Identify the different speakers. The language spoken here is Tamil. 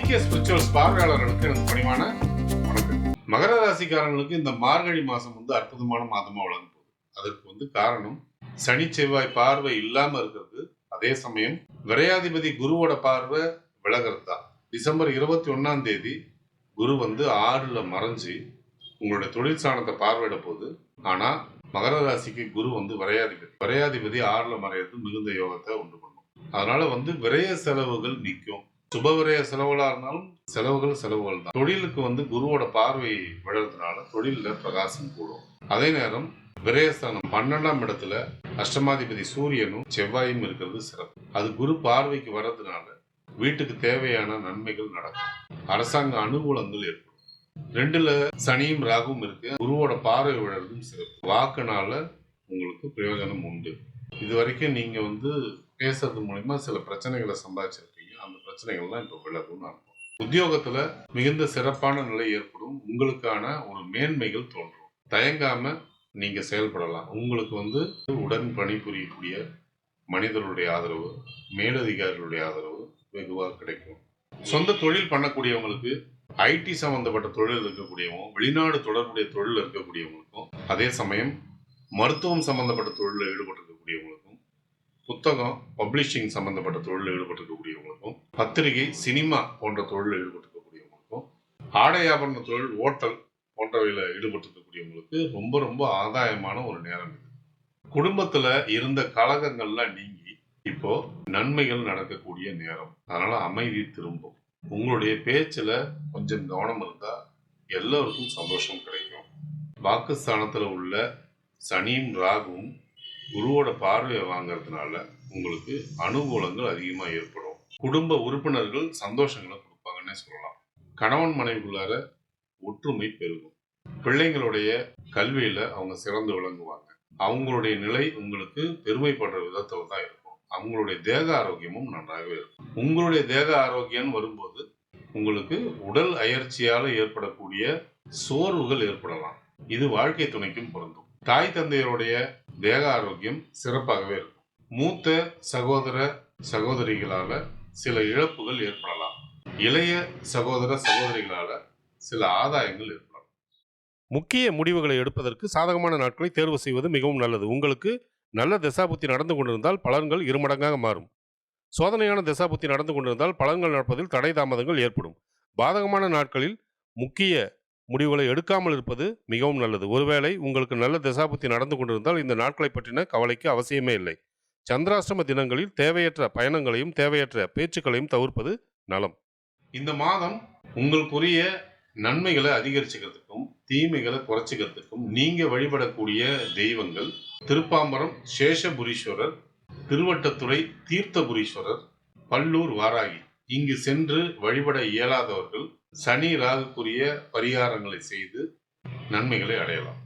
Speaker 1: ஜிகே ஸ்பிரிச்சுவல்ஸ் பார்வையாளர்களுக்கு எனக்கு பணிவான வணக்கம். மகர ராசிக்காரங்களுக்கு இந்த மார்கழி மாசம் வந்து அற்புதமான மாதமா வழங்கும் போகுது. அதற்கு வந்து காரணம் சனி செவ்வாய் பார்வை இல்லாம இருக்கிறது. அதே சமயம் விரையாதிபதி குருவோட பார்வை விலகிறது? தான் டிசம்பர் இருபத்தி ஒன்னாம் தேதி குரு வந்து ஆறுல மறைஞ்சு உங்களுடைய தொழில் சாணத்தை பார்வையிட போகுது. ஆனா மகர ராசிக்கு குரு வந்து விரையாதிபதி. விரையாதிபதி ஆறுல மறையிறது மிகுந்த யோகத்தை உண்டு பண்ணும். அதனால வந்து விரைய செலவுகள் நிற்கும் சுப விரய செலவுகளா இருந்தாலும் செலவுகள் செலவுகள் தான் தொழிலுக்கு வந்து குருவோட பார்வை விழுறதுனால தொழில்ல பிரகாசம் கூடும். அதே நேரம் விரயஸ்தானம் பன்னெண்டாம் இடத்துல அஷ்டமாதிபதி சூரியனும் செவ்வாயும் இருக்கிறது சிறப்பு. அது குரு பார்வைக்கு வர்றதுனால வீட்டுக்கு தேவையான நன்மைகள் நடக்கும். அரசாங்க அனுகூலங்கள் ஏற்படும். ரெண்டுல சனியும் ராகும் இருக்கு. குருவோட பார்வை விழறதும் சிறப்பு. வாக்குனால உங்களுக்கு பிரயோஜனம் உண்டு. இது வரைக்கும் நீங்க வந்து பேசுறது மூலியமா சில பிரச்சனைகளை சம்பாதிச்சிருக்கீங்க. பிரச்சனைகள்லாம் இப்போ விலகும்னு அர்த்தம் உத்தியோகத்துல மிகுந்த சிறப்பான நிலை ஏற்படும். உங்களுக்கான ஒரு மேன்மைகள் தோன்றும். தயங்காம நீங்க செயல்படலாம். உங்களுக்கு வந்து உடன் பணிபுரியக்கூடிய மனிதர்களுடைய ஆதரவு மேலதிகாரிகளுடைய ஆதரவு வெகுவாக கிடைக்கும். சொந்த தொழில் பண்ணக்கூடியவங்களுக்கு ஐடி சம்பந்தப்பட்ட தொழில் இருக்கக்கூடியவங்க வெளிநாடு தொடர்புடைய தொழில் இருக்கக்கூடியவங்களுக்கும் அதே சமயம் மருத்துவம் சம்பந்தப்பட்ட தொழிலில் ஈடுபட்டு புத்தகம் பப்ளிஷிங் சம்பந்தப்பட்ட தொழிலில் ஈடுபட்டிருக்கக்கூடியவங்களுக்கும் பத்திரிகை சினிமா போன்ற தொழிலில் ஈடுபட்டிருக்கக்கூடியவங்களுக்கும் ஆடை ஆபரண தொழில் ஓட்டல் போன்றவையில் ஈடுபட்டிருக்கக்கூடியவங்களுக்கு ரொம்ப ரொம்ப ஆதாயமான ஒரு நேரம் இது. குடும்பத்தில் இருந்த கலகங்கள்லாம் நீங்கி இப்போ நன்மைகள் நடக்கக்கூடிய நேரம். அதனால அமைதி திரும்பும். உங்களுடைய பேச்சில் கொஞ்சம் கவனம் இருந்தால் எல்லோருக்கும் சந்தோஷம் கிடைக்கும். வாக்குஸ்தானத்தில் உள்ள சனியும் ராகுவும் குருவோட பார்வையை வாங்குறதுனால உங்களுக்கு அனுகூலங்கள் அதிகமா ஏற்படும். குடும்ப உறுப்பினர்கள் சந்தோஷங்களை கொடுப்பாங்கன்னே சொல்லலாம். கணவன் மனைவிக்குள்ளார ஒற்றுமை பெருகும். பிள்ளைங்களுடைய கல்வியில அவங்க சிறந்து விளங்குவாங்க. அவங்களுடைய நிலை உங்களுக்கு பெருமைப்படுற விதத்துல தான் இருக்கும். அவங்களுடைய தேக ஆரோக்கியமும் நன்றாகவே இருக்கும். உங்களுடைய தேக ஆரோக்கியம்னு வரும்போது உங்களுக்கு உடல் அயற்சியால ஏற்படக்கூடிய சோர்வுகள் ஏற்படலாம். இது வாழ்க்கை துணைக்கும் பொருந்தும். தாய் தந்தையருடைய தேக ஆரோக்கியம் சிறப்பாகவே இருக்கும். மூத்த சகோதர சகோதரிகளால சில இழப்புகள் ஏற்படலாம். இளைய சகோதர சகோதரிகளால சில ஆதாயங்கள் ஏற்படலாம்.
Speaker 2: முக்கிய முடிவுகளை எடுப்பதற்கு சாதகமான நாட்களை தேர்வு செய்வது மிகவும் நல்லது. உங்களுக்கு நல்ல தசாபுத்தி நடந்து கொண்டிருந்தால் பலன்கள் இருமடங்காக மாறும். சோதனையான தசாபுத்தி நடந்து கொண்டிருந்தால் பலன்கள் நடப்பதில் தடை தாமதங்கள் ஏற்படும். பாதகமான நாட்களில் முக்கிய முடிவுகளை எடுக்காமல் இருப்பது மிகவும் நல்லது. ஒருவேளை உங்களுக்கு நல்ல தசாபுத்தி நடந்து கொண்டிருந்தால் இந்த நாட்களை பற்றின கவலைக்கு அவசியமே இல்லை. சந்திராஷ்டம தினங்களில் தேவையற்ற பயணங்களையும் தேவையற்ற பேச்சுக்களையும் தவிர்ப்பது நலம்.
Speaker 1: இந்த மாதம் உங்களுக்குரிய நன்மைகளை அதிகரிச்சுக்கிறதுக்கும் தீமைகளை குறைச்சிக்கிறதுக்கும் நீங்க வழிபடக்கூடிய தெய்வங்கள் திருப்பாம்பரம் சேஷபுரீஸ்வரர் திருவட்டத்துறை தீர்த்தபுரீஸ்வரர் பல்லூர் வாராகி. இங்கு சென்று வழிபட இயலாதவர்கள் சனி ராகுக்குரிய பரிகாரங்களை செய்து நன்மைகளை அடையலாம்.